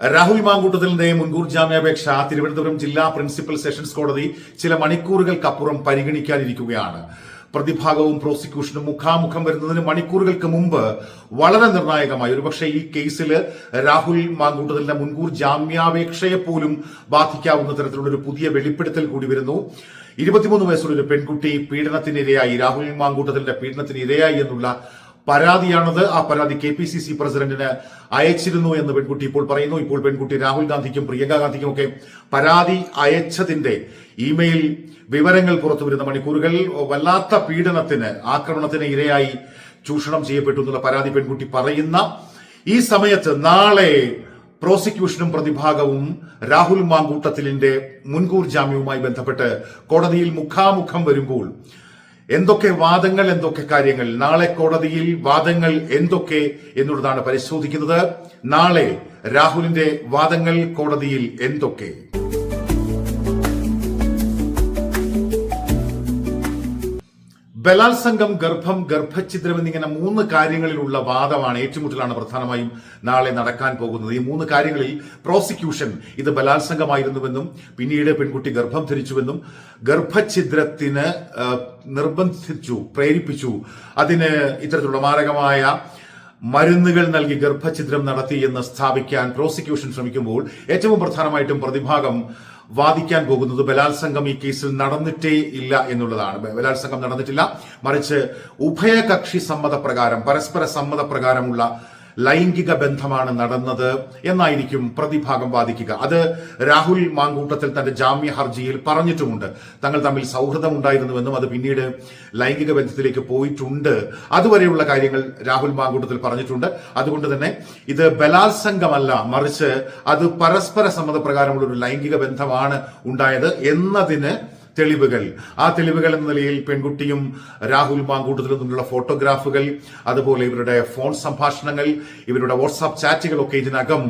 രാഹുൽ മാങ്കൂട്ടത്തിലിന്റെ മുൻകൂർ ജാമ്യാപേക്ഷ തിരുവനന്തപുരം ജില്ലാ പ്രിൻസിപ്പൽ സെഷൻസ് കോടതി ചില മണിക്കൂറുകൾക്കപ്പുറം പരിഗണിക്കാനിരിക്കുകയാണ്. പ്രതിഭാഗവും പ്രോസിക്യൂഷനും മുഖാമുഖം വരുന്നതിന് മണിക്കൂറുകൾക്ക് മുമ്പ് വളരെ നിർണായകമായി. ഒരുപക്ഷെ ഈ കേസിൽ രാഹുൽ മാങ്കൂട്ടത്തിലിന്റെ മുൻകൂർ ജാമ്യാപേക്ഷയെ പോലും ബാധിക്കാവുന്ന തരത്തിലുള്ള ഒരു പുതിയ വെളിപ്പെടുത്തൽ കൂടി വരുന്നു. ഇരുപത്തിമൂന്ന് വയസ്സുള്ള ഒരു പെൺകുട്ടി പീഡനത്തിനിരയായി. രാഹുൽ മാങ്കൂട്ടത്തിന്റെ പീഡനത്തിന് ഇരയായി എന്നുള്ള പരാതിയാണത്. ആ പരാതി കെ പി സി സി പ്രസിഡന്റിന് അയച്ചിരുന്നു എന്ന് പെൺകുട്ടി ഇപ്പോൾ പറയുന്നു. ഇപ്പോൾ പെൺകുട്ടി രാഹുൽ ഗാന്ധിക്കും പ്രിയങ്ക ഗാന്ധിക്കും ഒക്കെ പരാതി അയച്ചതിന്റെ ഇമെയിൽ വിവരങ്ങൾ പുറത്തുവരുന്ന മണിക്കൂറുകൾ. വല്ലാത്ത പീഡനത്തിന് ആക്രമണത്തിന് ഇരയായി ചൂഷണം ചെയ്യപ്പെട്ടു എന്നുള്ള പരാതി പെൺകുട്ടി പറയുന്ന ഈ സമയത്ത് നാളെ പ്രോസിക്യൂഷനും പ്രതിഭാഗവും രാഹുൽ മാങ്കൂട്ടത്തിലിന്റെ മുൻകൂർ ജാമ്യവുമായി ബന്ധപ്പെട്ട് കോടതിയിൽ മുഖാമുഖം വരുമ്പോൾ എന്തൊക്കെ വാദങ്ങൾ എന്തൊക്കെ കാര്യങ്ങൾ? നാളെ കോടതിയിൽ വാദങ്ങൾ എന്തൊക്കെ എന്നുള്ളതാണ് പരിശോധിക്കുന്നത്. നാളെ രാഹുലിന്റെ വാദങ്ങൾ കോടതിയിൽ എന്തൊക്കെ? ബലാത്സംഗം ഗർഭം ഗർഭഛിദ്രം എന്നിങ്ങനെ മൂന്ന് കാര്യങ്ങളിലുള്ള വാദമാണ് ഏറ്റുമുട്ടലാണ് പ്രധാനമായും നാളെ നടക്കാൻ പോകുന്നത്. ഈ മൂന്ന് കാര്യങ്ങളിൽ പ്രോസിക്യൂഷൻ ഇത് ബലാത്സംഗമായിരുന്നുവെന്നും പിന്നീട് പെൺകുട്ടി ഗർഭം ധരിച്ചുവെന്നും ഗർഭഛിദ്രത്തിന് നിർബന്ധിച്ചു പ്രേരിപ്പിച്ചു. അതിന് ഇത്തരത്തിലുള്ള മാരകമായ മരുന്നുകൾ നൽകി ഗർഭഛിദ്രം നടത്തി എന്ന് സ്ഥാപിക്കാൻ പ്രോസിക്യൂഷൻ ശ്രമിക്കുമ്പോൾ ഏറ്റവും പ്രധാനമായിട്ടും പ്രതിഭാഗം വാദിക്കാൻ പോകുന്നത് ബലാത്സംഗം ഈ കേസിൽ നടന്നിട്ടേ ഇല്ല എന്നുള്ളതാണ്. ബലാത്സംഗം നടന്നിട്ടില്ല. മറിച്ച് ഉഭയകക്ഷി സമ്മതപ്രകാരം പരസ്പര സമ്മതപ്രകാരമുള്ള ലൈംഗിക ബന്ധമാണ് നടന്നത് എന്നായിരിക്കും പ്രതിഭാഗം വാദിക്കുക. അത് രാഹുൽ മാങ്കൂട്ടത്തിൽ തന്റെ ജാമ്യ ഹർജിയിൽ പറഞ്ഞിട്ടുമുണ്ട്. തങ്ങൾ തമ്മിൽ സൗഹൃദം ഉണ്ടായിരുന്നുവെന്നും അത് പിന്നീട് ലൈംഗിക ബന്ധത്തിലേക്ക് പോയിട്ടുണ്ട്. അതുവരെയുള്ള കാര്യങ്ങൾ രാഹുൽ മാങ്കൂട്ടത്തിൽ പറഞ്ഞിട്ടുണ്ട്. അതുകൊണ്ട് തന്നെ ഇത് ബലാത്സംഗമല്ല. മറിച്ച് അത് പരസ്പര സമ്മതപ്രകാരമുള്ള ഒരു ലൈംഗിക ബന്ധമാണ് ഉണ്ടായത് എന്നതിന് തെളിവുകൾ. ആ തെളിവുകൾ എന്ന നിലയിൽ പെൺകുട്ടിയും രാഹുൽ മാങ്കൂട്ടത്തിലും തമ്മിലുള്ള ഫോട്ടോഗ്രാഫുകൾ അതുപോലെ ഇവരുടെ ഫോൺ സംഭാഷണങ്ങൾ ഇവരുടെ വാട്സാപ്പ് ചാറ്റുകളൊക്കെ ഇതിനകം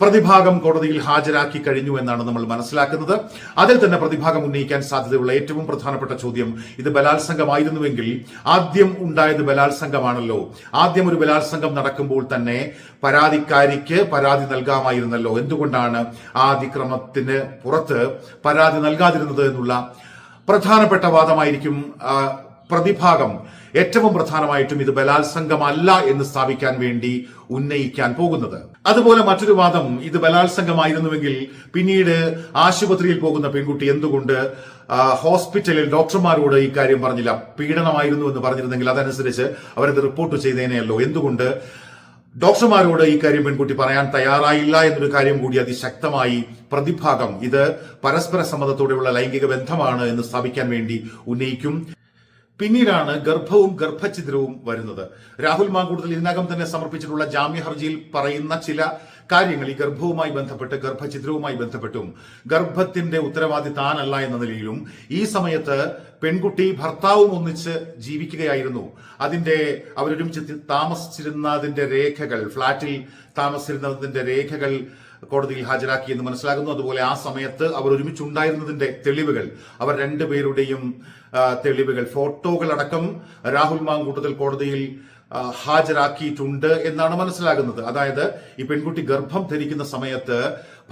പ്രതിഭാഗം കോടതിയിൽ ഹാജരാക്കി കഴിഞ്ഞു എന്നാണ് നമ്മൾ മനസ്സിലാക്കുന്നത്. അതിൽ തന്നെ പ്രതിഭാഗം ഉന്നയിക്കാൻ സാധ്യതയുള്ള ഏറ്റവും പ്രധാനപ്പെട്ട ചോദ്യം ഇത് ബലാത്സംഗമായിരുന്നുവെങ്കിൽ ആദ്യം ഉണ്ടായത് ബലാത്സംഗമാണല്ലോ. ആദ്യം ഒരു ബലാത്സംഗം നടക്കുമ്പോൾ തന്നെ പരാതിക്കാരിക്ക് പരാതി നൽകാമായിരുന്നല്ലോ. എന്തുകൊണ്ടാണ് ആ അതിക്രമത്തിന് പുറത്ത് പരാതി നൽകാതിരുന്നത് എന്നുള്ള പ്രധാനപ്പെട്ട വാദമായിരിക്കും പ്രതിഭാഗം. ഏറ്റവും പ്രധാനമായിട്ടും ഇത് ബലാത്സംഗമല്ല എന്ന് സ്ഥാപിക്കാൻ വേണ്ടി ഉന്നയിക്കാൻ പോകുന്നത്. അതുപോലെ മറ്റൊരു വാദം ഇത് ബലാത്സംഗമായിരുന്നുവെങ്കിൽ പിന്നീട് ആശുപത്രിയിൽ പോകുന്ന പെൺകുട്ടി എന്തുകൊണ്ട് ഹോസ്പിറ്റലിൽ ഡോക്ടർമാരോട് ഈ കാര്യം പറഞ്ഞില്ല? പീഡനമായിരുന്നു എന്ന് പറഞ്ഞിരുന്നെങ്കിൽ അതനുസരിച്ച് അവരത് റിപ്പോർട്ട് ചെയ്തേനെയല്ലോ. എന്തുകൊണ്ട്? ഡോക്ടർമാരോട് ഈ കാര്യം പെൺകുട്ടി പറയാൻ തയ്യാറായില്ല എന്നൊരു കാര്യം കൂടി അതിശക്തമായി പ്രതിഭാഗം. ഇത് പരസ്പര സമ്മതത്തോടെയുള്ള ലൈംഗിക ബന്ധമാണ് എന്ന് സ്ഥാപിക്കാൻ വേണ്ടി ഉന്നയിക്കും. പിന്നീടാണ് ഗർഭവും ഗർഭഛിദ്രവും വരുന്നത്. രാഹുൽ മാങ്കൂട്ടത്തിൽ ഇതിനകം തന്നെ സമർപ്പിച്ചിട്ടുള്ള ജാമ്യ ഹർജിയിൽ പറയുന്ന ചില കാര്യങ്ങൾ ഈ ഗർഭവുമായി ബന്ധപ്പെട്ട് ഗർഭഛിദ്രവുമായി ബന്ധപ്പെട്ടും ഗർഭത്തിന്റെ ഉത്തരവാദി താനല്ല എന്ന നിലയിലും ഈ സമയത്ത് പെൺകുട്ടി ഭർത്താവും ഒന്നിച്ച് ജീവിക്കുകയായിരുന്നു. അതിന്റെ അവരൊരുമിച്ച് താമസിച്ചിരുന്നതിന്റെ രേഖകൾ ഫ്ളാറ്റിൽ താമസിച്ചിരുന്നതിന്റെ രേഖകൾ കോടതിയിൽ ഹാജരാക്കി എന്ന് മനസ്സിലാകുന്നു. അതുപോലെ ആ സമയത്ത് അവർ ഒരുമിച്ചുണ്ടായിരുന്നതിന്റെ തെളിവുകൾ അവർ രണ്ടുപേരുടെയും തെളിവുകൾ ഫോട്ടോകൾ അടക്കം രാഹുൽ മാങ്കൂട്ടത്തിൽ കോടതിയിൽ ഹാജരാക്കിയിട്ടുണ്ട് എന്നാണ് മനസ്സിലാകുന്നത്. അതായത് ഈ പെൺകുട്ടി ഗർഭം ധരിക്കുന്ന സമയത്ത്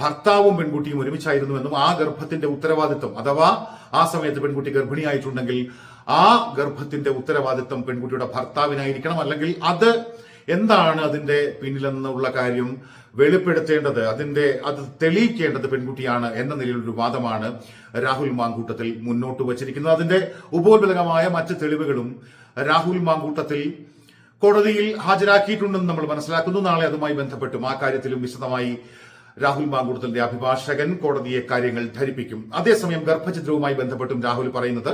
ഭർത്താവും പെൺകുട്ടിയും ഒരുമിച്ചായിരുന്നുവെന്നും ആ ഗർഭത്തിന്റെ ഉത്തരവാദിത്വം. അഥവാ ആ സമയത്ത് പെൺകുട്ടി ഗർഭിണിയായിട്ടുണ്ടെങ്കിൽ ആ ഗർഭത്തിന്റെ ഉത്തരവാദിത്വം പെൺകുട്ടിയുടെ ഭർത്താവിനായിരിക്കണം. അല്ലെങ്കിൽ അത് എന്താണ് അതിന്റെ പിന്നിലെന്നുള്ള കാര്യം വെളിപ്പെടുത്തേണ്ടത് അതിന്റെ അത് തെളിയിക്കേണ്ടത് പെൺകുട്ടിയാണ് എന്ന നിലയിലൊരു വാദമാണ് രാഹുൽ മാങ്കൂട്ടത്തിൽ മുന്നോട്ട് വച്ചിരിക്കുന്നത്. അതിന്റെ ഉപോത്ബലകമായ മറ്റ് തെളിവുകളും രാഹുൽ മാങ്കൂട്ടത്തിൽ കോടതിയിൽ ഹാജരാക്കിയിട്ടുണ്ടെന്ന് നമ്മൾ മനസ്സിലാക്കുന്നു. നാളെ അതുമായി ബന്ധപ്പെട്ടും ആ കാര്യത്തിലും വിശദമായി രാഹുൽ മാങ്കൂട്ടത്തിന്റെ അഭിഭാഷകൻ കോടതിയെ കാര്യങ്ങൾ ധരിപ്പിക്കും. അതേസമയം ഗർഭചിത്രവുമായി ബന്ധപ്പെട്ടും രാഹുൽ പറയുന്നത്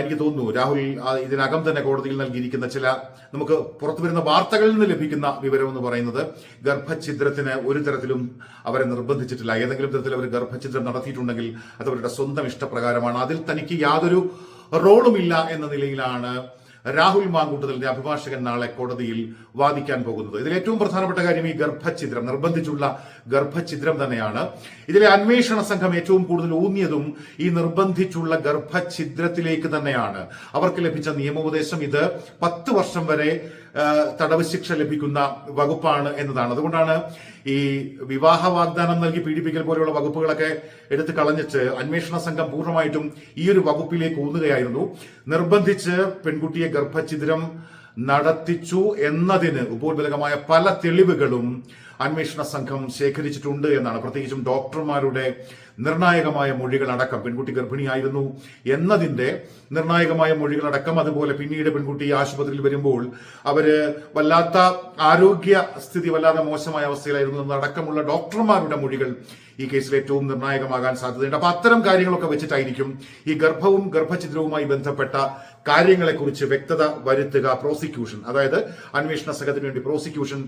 എനിക്ക് തോന്നുന്നു രാഹുൽ ഇതിനകം തന്നെ കോടതിയിൽ നൽകിയിരിക്കുന്ന ചില നമുക്ക് പുറത്തു വരുന്ന വാർത്തകളിൽ നിന്ന് ലഭിക്കുന്ന വിവരം എന്ന് പറയുന്നത് ഗർഭഛിദ്രത്തിന് ഒരു തരത്തിലും അവരെ നിർബന്ധിച്ചിട്ടില്ല. ഏതെങ്കിലും തരത്തിൽ അവർ ഗർഭഛിദ്രം നടത്തിയിട്ടുണ്ടെങ്കിൽ അത് അവരുടെ സ്വന്തം ഇഷ്ടപ്രകാരമാണ്. അതിൽ തനിക്ക് യാതൊരു റോളുമില്ല എന്ന നിലയിലാണ് രാഹുൽ മാങ്കൂട്ടത്തിന്റെ അഭിഭാഷകൻ നാളെ കോടതിയിൽ വാദിക്കാൻ പോകുന്നത്. ഇതിൽ ഏറ്റവും പ്രധാനപ്പെട്ട കാര്യം ഈ ഗർഭഛിദ്രം നിർബന്ധിച്ചുള്ള ഗർഭഛിദ്രം തന്നെയാണ്. ഇതിലെ അന്വേഷണ സംഘം ഏറ്റവും കൂടുതൽ ഊന്നിയതും ഈ നിർബന്ധിച്ചുള്ള ഗർഭഛിദ്രത്തിലേക്ക് തന്നെയാണ്. അവർക്ക് ലഭിച്ച നിയമോപദേശം ഇത് പത്ത് വർഷം വരെ തടവ് ശിക്ഷ ലഭിക്കുന്ന വകുപ്പാണ് എന്നതാണ്. അതുകൊണ്ടാണ് ഈ വിവാഹ വാഗ്ദാനം നൽകി പീഡിപ്പിക്കൽ പോലെയുള്ള വകുപ്പുകളൊക്കെ എടുത്തു കളഞ്ഞിട്ട് അന്വേഷണ സംഘം പൂർണമായിട്ടും ഈ ഒരു വകുപ്പിലേക്ക് ഊന്നുകയായിരുന്നു. നിർബന്ധിച്ച് പെൺകുട്ടിയെ ഗർഭഛിദ്രം നടത്തിച്ചു എന്നതിന് ഉപോത്ബലകമായ പല തെളിവുകളും അന്വേഷണ സംഘം ശേഖരിച്ചിട്ടുണ്ട് എന്നാണ്. പ്രത്യേകിച്ചും ഡോക്ടർമാരുടെ നിർണായകമായ മൊഴികളടക്കം. പെൺകുട്ടി ഗർഭിണിയായിരുന്നു എന്നതിന്റെ നിർണായകമായ മൊഴികളടക്കം. അതുപോലെ പിന്നീട് പെൺകുട്ടി ആശുപത്രിയിൽ വരുമ്പോൾ അവർ വല്ലാത്ത ആരോഗ്യ സ്ഥിതി വല്ലാതെ മോശമായ അവസ്ഥയിലായിരുന്നു എന്നടക്കമുള്ള ഡോക്ടർമാരുടെ മൊഴികൾ ഈ കേസിൽ ഏറ്റവും നിർണായകമാകാൻ സാധ്യതയുണ്ട്. അപ്പൊ അത്തരം കാര്യങ്ങളൊക്കെ വെച്ചിട്ടായിരിക്കും ഈ ഗർഭവും ഗർഭഛിദ്രവുമായി ബന്ധപ്പെട്ട കാര്യങ്ങളെക്കുറിച്ച് വ്യക്തത വരുത്തുക പ്രോസിക്യൂഷൻ അതായത് അന്വേഷണ സംഘത്തിന് വേണ്ടി പ്രോസിക്യൂഷൻ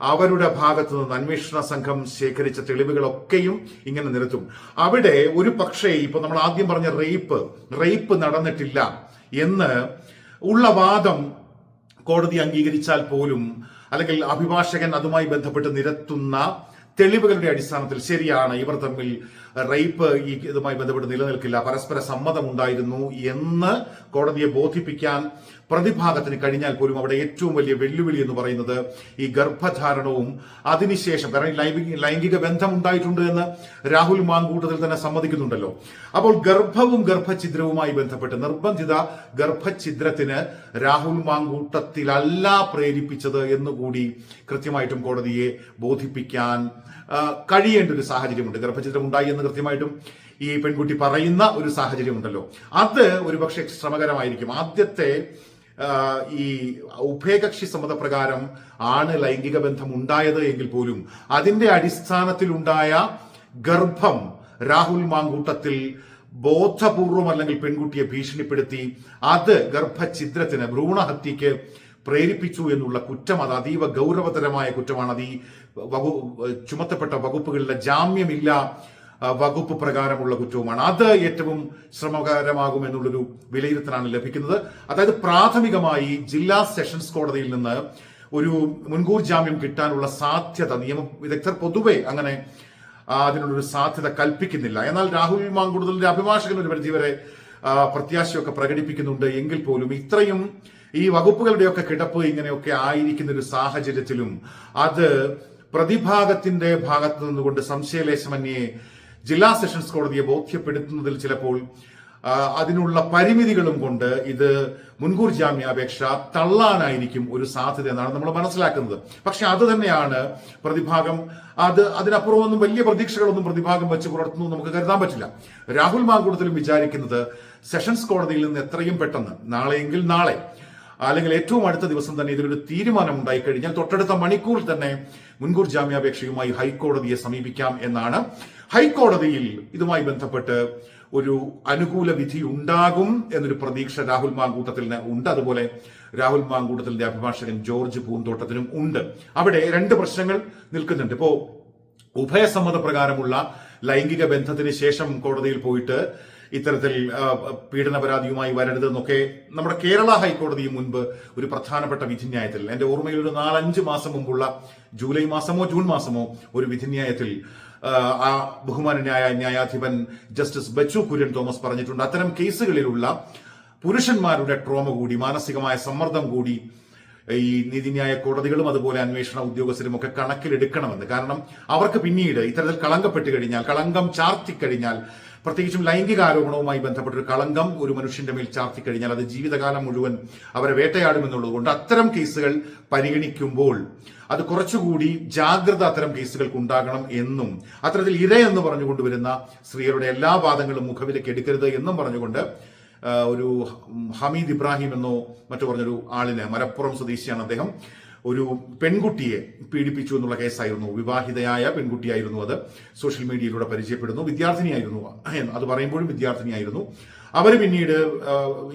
അവരുടെ ഭാഗത്തു നിന്ന് അന്വേഷണ സംഘം ശേഖരിച്ച തെളിവുകളൊക്കെയും ഇങ്ങനെ നിരത്തും. അവിടെ ഒരു പക്ഷേ ഇപ്പൊ നമ്മൾ ആദ്യം പറഞ്ഞ റേപ്പ് റേപ്പ് നടന്നിട്ടില്ല എന്ന് ഉള്ള വാദം കോടതി അംഗീകരിച്ചാൽ പോലും അല്ലെങ്കിൽ അഭിഭാഷകൻ അതുമായി ബന്ധപ്പെട്ട് നിരത്തുന്ന തെളിവുകളുടെ അടിസ്ഥാനത്തിൽ ശരിയാണ്. ഇവർ തമ്മിൽ റേപ്പ് ഈ ഇതുമായി ബന്ധപ്പെട്ട് നിലനിൽക്കില്ല. പരസ്പര സമ്മതമുണ്ടായിരുന്നു എന്ന് കോടതിയെ ബോധിപ്പിക്കാൻ പ്രതിഭാഗത്തിന് കഴിഞ്ഞാൽ പോലും അവിടെ ഏറ്റവും വലിയ വെല്ലുവിളി എന്ന് പറയുന്നത് ഈ ഗർഭധാരണവും അതിനുശേഷം കാരണം ലൈംഗിക ലൈംഗിക ബന്ധം ഉണ്ടായിട്ടുണ്ട് എന്ന് രാഹുൽ മാങ്കൂട്ടത്തിൽ തന്നെ സമ്മതിക്കുന്നുണ്ടല്ലോ. അപ്പോൾ ഗർഭവും ഗർഭഛിദ്രവുമായി ബന്ധപ്പെട്ട് നിർബന്ധിത ഗർഭഛിദ്രത്തിന് രാഹുൽ മാങ്കൂട്ടത്തിലല്ല പ്രേരിപ്പിച്ചത് എന്നുകൂടി കൃത്യമായിട്ടും കോടതിയെ ബോധിപ്പിക്കാൻ കഴിയേണ്ട ഒരു സാഹചര്യമുണ്ട്. ഗർഭഛിദ്രം ഉണ്ടായി എന്ന് കൃത്യമായിട്ടും ഈ പെൺകുട്ടി പറയുന്ന ഒരു സാഹചര്യമുണ്ടല്ലോ. അത് ഒരുപക്ഷെ ശ്രമകരമായിരിക്കും. ആദ്യത്തെ ഈ ഉഭയകക്ഷി സമ്മതപ്രകാരം ആണ് ലൈംഗിക ബന്ധം ഉണ്ടായത് എങ്കിൽ പോലും അതിന്റെ അടിസ്ഥാനത്തിലുണ്ടായ ഗർഭം രാഹുൽ മാങ്കൂട്ടത്തിൽ ബോധപൂർവം അല്ലെങ്കിൽ പെൺകുട്ടിയെ ഭീഷണിപ്പെടുത്തി അത് ഗർഭഛിദ്രത്തിന് ഭ്രൂണഹത്യക്ക് പ്രേരിപ്പിച്ചു എന്നുള്ള കുറ്റം അത് അതീവ ഗൗരവതരമായ കുറ്റമാണ്. അത് ഈ വകു ചുമത്തപ്പെട്ട വകുപ്പുകളിലെ ജാമ്യമില്ല വകുപ്പ് പ്രകാരമുള്ള കുറ്റവുമാണ്. അത് ഏറ്റവും ശ്രമകരമാകും എന്നുള്ളൊരു വിലയിരുത്തലാണ് ലഭിക്കുന്നത്. അതായത് പ്രാഥമികമായി ജില്ലാ സെഷൻസ് കോടതിയിൽ നിന്ന് ഒരു മുൻകൂർ ജാമ്യം കിട്ടാനുള്ള സാധ്യത നിയമ വിദഗ്ധർ പൊതുവെ അങ്ങനെ അതിനുള്ളൊരു സാധ്യത കൽപ്പിക്കുന്നില്ല. എന്നാൽ രാഹുൽ മാങ്കുടുതലിന്റെ അഭിഭാഷകൻ ഒരു പരിധിവരെ വരെ പ്രത്യാശയൊക്കെ പ്രകടിപ്പിക്കുന്നുണ്ട് എങ്കിൽ പോലും ഇത്രയും ഈ വകുപ്പുകളുടെയൊക്കെ കിടപ്പ് ഇങ്ങനെയൊക്കെ ആയിരിക്കുന്ന ഒരു സാഹചര്യത്തിലും അത് പ്രതിഭാഗത്തിന്റെ ഭാഗത്തു നിന്നുകൊണ്ട് സംശയലേശമന്യേ ജില്ലാ സെഷൻസ് കോടതിയെ ബോധ്യപ്പെടുത്തുന്നതിൽ ചിലപ്പോൾ അതിനുള്ള പരിമിതികളും കൊണ്ട് ഇത് മുൻകൂർ ജാമ്യാപേക്ഷ തള്ളാനായിരിക്കും ഒരു സാധ്യത എന്നാണ് നമ്മൾ മനസ്സിലാക്കുന്നത്. പക്ഷെ അത് തന്നെയാണ് പ്രതിഭാഗം അത് അതിനപ്പുറമൊന്നും വലിയ പ്രതീക്ഷകളൊന്നും പ്രതിഭാഗം വെച്ച് പുലർത്തുന്നു നമുക്ക് കരുതാൻ പറ്റില്ല. രാഹുൽ മാങ്കൂടത്തിലും വിചാരിക്കുന്നത് സെഷൻസ് കോടതിയിൽ നിന്ന് എത്രയും പെട്ടെന്ന് നാളെയെങ്കിൽ നാളെ അല്ലെങ്കിൽ ഏറ്റവും അടുത്ത ദിവസം തന്നെ ഇതിലൊരു തീരുമാനം ഉണ്ടായി കഴിഞ്ഞാൽ തൊട്ടടുത്ത മണിക്കൂറിൽ തന്നെ മുൻകൂർ ജാമ്യാപേക്ഷയുമായി ഹൈക്കോടതിയെ സമീപിക്കാം എന്നാണ് ഹൈക്കോടതിയിൽ ഇതുമായി ബന്ധപ്പെട്ട് ഒരു അനുകൂല വിധി ഉണ്ടാകും എന്നൊരു പ്രതീക്ഷ രാഹുൽ മാങ്കൂട്ടത്തിന് ഉണ്ട്. അതുപോലെ രാഹുൽ മാങ്കൂട്ടത്തിന്റെ അഭിഭാഷകൻ ജോർജ് പൂന്തോട്ടത്തിനും ഉണ്ട്. അവിടെ രണ്ട് പ്രശ്നങ്ങൾ നിൽക്കുന്നുണ്ട്. ഇപ്പോ ഉഭയസമ്മത പ്രകാരമുള്ള ലൈംഗിക ബന്ധത്തിന് ശേഷം കോടതിയിൽ പോയിട്ട് ഇത്തരത്തിൽ പീഡന പരാതിയുമായി വരരുതെന്നൊക്കെ നമ്മുടെ കേരള ഹൈക്കോടതിയും മുൻപ് ഒരു പ്രധാനപ്പെട്ട വിധിന്യായത്തിൽ എന്റെ ഓർമ്മയിൽ ഒരു നാലഞ്ച് മാസം മുമ്പുള്ള ജൂലൈ മാസമോ ജൂൺ മാസമോ ഒരു വിധിന്യായത്തിൽ ആ, ബഹുമാനനായ ബഹുമാനന്യായ ന്യായാധിപൻ ജസ്റ്റിസ് ബച്ചു കുര്യൻ തോമസ് പറഞ്ഞിട്ടുണ്ട്. അത്തരം കേസുകളിലുള്ള പുരുഷന്മാരുടെ ട്രോമ കൂടി മാനസികമായ സമ്മർദ്ദം കൂടി ഈ നീതിന്യായ കോടതികളും അതുപോലെ അന്വേഷണ ഉദ്യോഗസ്ഥരും ഒക്കെ കണക്കിലെടുക്കണമെന്ന്. കാരണം അവർക്ക് പിന്നീട് ഇത്തരത്തിൽ കളങ്കപ്പെട്ട് കഴിഞ്ഞാൽ കളങ്കം ചാർത്തിക്കഴിഞ്ഞാൽ പ്രത്യേകിച്ചും ലൈംഗിക ആരോപണവുമായി ബന്ധപ്പെട്ട ഒരു കളങ്കം ഒരു മനുഷ്യന്റെ മേൽ ചാർത്തി കഴിഞ്ഞാൽ അത് ജീവിതകാലം മുഴുവൻ അവരെ വേട്ടയാടുമെന്നുള്ളത് കൊണ്ട് അത്തരം കേസുകൾ പരിഗണിക്കുമ്പോൾ അത് കുറച്ചുകൂടി ജാഗ്രത അത്തരം കേസുകൾക്ക് ഉണ്ടാകണം എന്നും അത്തരത്തിൽ ഇരയെന്ന് എന്ന് പറഞ്ഞുകൊണ്ടുവരുന്ന സ്ത്രീകളുടെ എല്ലാ വാദങ്ങളും മുഖവിലേക്ക് എടുക്കരുത് എന്നും പറഞ്ഞുകൊണ്ട് ഒരു ഹമീദ് ഇബ്രാഹിം എന്നോ മറ്റു പറഞ്ഞൊരു ആളിന് മലപ്പുറം സ്വദേശിയാണ് അദ്ദേഹം. ഒരു പെൺകുട്ടിയെ പീഡിപ്പിച്ചു എന്നുള്ള കേസായിരുന്നു. വിവാഹിതയായ പെൺകുട്ടിയായിരുന്നു അത്. സോഷ്യൽ മീഡിയയിലൂടെ പരിചയപ്പെടുന്നു. വിദ്യാർത്ഥിനിയായിരുന്നു അത് പറയുമ്പോഴും വിദ്യാർത്ഥിനിയായിരുന്നു. അവർ പിന്നീട്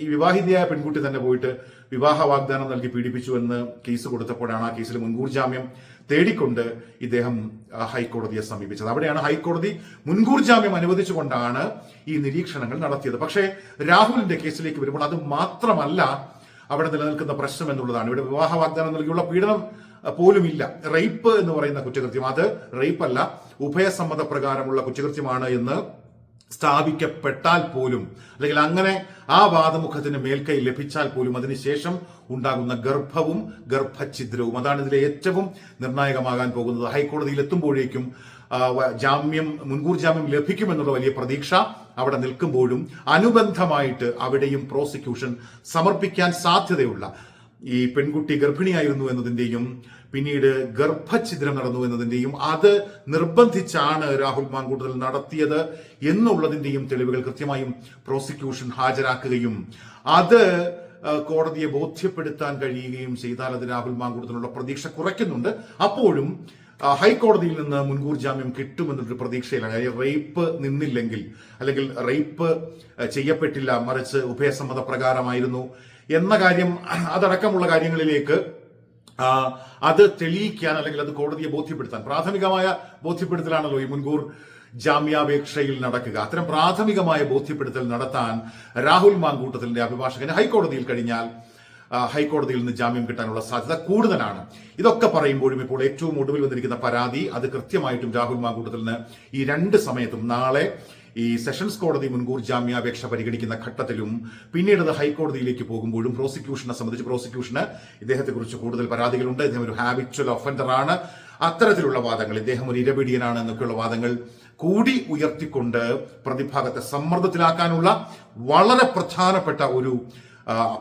ഈ വിവാഹിതയായ പെൺകുട്ടി തന്നെ പോയിട്ട് വിവാഹ വാഗ്ദാനം നൽകി പീഡിപ്പിച്ചു എന്ന് കേസ് കൊടുത്തപ്പോഴാണ് ആ കേസിൽ മുൻകൂർ ജാമ്യം തേടിക്കൊണ്ട് ഇദ്ദേഹം ഹൈക്കോടതിയെ സമീപിച്ചത്. അവിടെയാണ് ഹൈക്കോടതി മുൻകൂർ ജാമ്യം അനുവദിച്ചുകൊണ്ടാണ് ഈ നിരീക്ഷണങ്ങൾ നടത്തിയത്. പക്ഷേ രാഹുലിന്റെ കേസിലേക്ക് വരുമ്പോൾ അത് മാത്രമല്ല അവിടെ നിലനിൽക്കുന്ന പ്രശ്നം എന്നുള്ളതാണ്. ഇവിടെ വിവാഹ വാഗ്ദാനം നൽകിയുള്ള പീഡനം പോലുമില്ല. റേപ്പ് എന്ന് പറയുന്ന കുറ്റകൃത്യം. അത് അല്ല ഉഭയസമ്മത പ്രകാരമുള്ള കുറ്റകൃത്യമാണ് എന്ന് സ്ഥാപിക്കപ്പെട്ടാൽ പോലും അല്ലെങ്കിൽ അങ്ങനെ ആ വാദമുഖത്തിന് മേൽക്കൈ ലഭിച്ചാൽ പോലും അതിനുശേഷം ഉണ്ടാകുന്ന ഗർഭവും ഗർഭഛിദ്രവും. അതാണ് ഇതിലെ ഏറ്റവും നിർണായകമാകാൻ പോകുന്നത്. ഹൈക്കോടതിയിൽ എത്തുമ്പോഴേക്കും ജാമ്യം മുൻകൂർ ജാമ്യം ലഭിക്കുമെന്നുള്ള വലിയ പ്രതീക്ഷ അവിടെ നിൽക്കുമ്പോഴും അനുബന്ധമായിട്ട് അവിടെയും പ്രോസിക്യൂഷൻ സമർപ്പിക്കാൻ സാധ്യതയുള്ള ഈ പെൺകുട്ടി ഗർഭിണിയായിരുന്നു എന്നതിന്റെയും പിന്നീട് ഗർഭഛിദ്രം നടന്നു എന്നതിന്റെയും അത് നിർബന്ധിച്ചാണ് രാഹുൽ മാങ്കൂട്ടൽ നടത്തിയത് എന്നുള്ളതിന്റെയും തെളിവുകൾ കൃത്യമായും പ്രോസിക്യൂഷൻ ഹാജരാക്കുകയും അത് കോടതിയെ ബോധ്യപ്പെടുത്താൻ കഴിയുകയും ചെയ്താൽ അത് രാഹുൽ മാങ്കൂട്ടത്തിനുള്ള പ്രതീക്ഷ കുറയ്ക്കുന്നുണ്ട്. അപ്പോഴും ഹൈക്കോടതിയിൽ നിന്ന് മുൻകൂർ ജാമ്യം കിട്ടുമെന്നൊരു പ്രതീക്ഷയിലാണ്. അതായത് റേപ്പ് നിന്നില്ലെങ്കിൽ അല്ലെങ്കിൽ റേപ്പ് ചെയ്യപ്പെട്ടില്ല മറിച്ച് ഉഭയസമ്മത പ്രകാരമായിരുന്നു എന്ന കാര്യം അതടക്കമുള്ള കാര്യങ്ങളിലേക്ക് അത് തെളിയിക്കാൻ അല്ലെങ്കിൽ അത് കോടതിയെ ബോധ്യപ്പെടുത്താൻ പ്രാഥമികമായ ബോധ്യപ്പെടുത്തലാണല്ലോ ഈ മുൻകൂർ ജാമ്യാപേക്ഷയിൽ നടക്കുക. അത്തരം പ്രാഥമികമായ ബോധ്യപ്പെടുത്തൽ നടത്താൻ രാഹുൽ മാങ്കൂട്ടത്തിന്റെ അഭിഭാഷകന് ഹൈക്കോടതിയിൽ കഴിഞ്ഞാൽ ഹൈക്കോടതിയിൽ നിന്ന് ജാമ്യം കിട്ടാനുള്ള സാധ്യത കൂടുതലാണ്. ഇതൊക്കെ പറയുമ്പോഴും ഇപ്പോൾ ഏറ്റവും ഒടുവിൽ വന്നിരിക്കുന്ന പരാതി അത് കൃത്യമായിട്ടും രാഹുൽ മാങ്കൂട്ടത്തിന് ഈ രണ്ട് സമയത്തും നാളെ ഈ സെഷൻസ് കോടതി മുൻകൂർ ജാമ്യാപേക്ഷ പരിഗണിക്കുന്ന ഘട്ടത്തിലും പിന്നീട് അത് ഹൈക്കോടതിയിലേക്ക് പോകുമ്പോഴും പ്രോസിക്യൂഷനെ സംബന്ധിച്ച് പ്രോസിക്യൂഷന് ഇദ്ദേഹത്തെക്കുറിച്ച് കൂടുതൽ പരാതികളുണ്ട്. ഇദ്ദേഹം ഒരു ഹാബിച്വൽ ഒഫൻഡറാണ് അത്തരത്തിലുള്ള വാദങ്ങൾ ഇദ്ദേഹം ഒരു ഇരപിടിയനാണ് എന്നൊക്കെയുള്ള വാദങ്ങൾ കൂടി ഉയർത്തിക്കൊണ്ട് പ്രതിഭാഗത്തെ സമ്മർദ്ദത്തിലാക്കാനുള്ള വളരെ പ്രധാനപ്പെട്ട ഒരു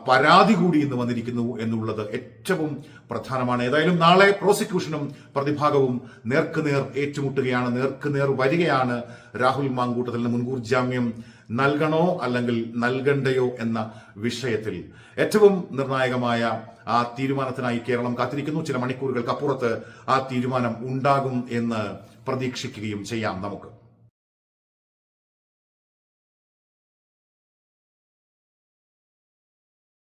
പരാതി കൂടി ഇന്ന് വന്നിരിക്കുന്നു എന്നുള്ളത് ഏറ്റവും പ്രധാനമാണ്. ഏതായാലും നാളെ പ്രോസിക്യൂഷനും പ്രതിഭാഗവും നേർക്കുനേർ ഏറ്റുമുട്ടുകയാണ്. നേർക്കുനേർ വരികയാണ്. രാഹുൽ മാങ്കൂട്ടത്തിന് മുൻകൂർ ജാമ്യം നൽകണോ അല്ലെങ്കിൽ നൽകണ്ടയോ എന്ന വിഷയത്തിൽ ഏറ്റവും നിർണായകമായ ആ തീരുമാനത്തിനായി കേരളം കാത്തിരിക്കുന്നു. ചില മണിക്കൂറുകൾക്ക് അപ്പുറത്ത് ആ തീരുമാനം ഉണ്ടാകും എന്ന് പ്രതീക്ഷിക്കുകയും ചെയ്യാം നമുക്ക്.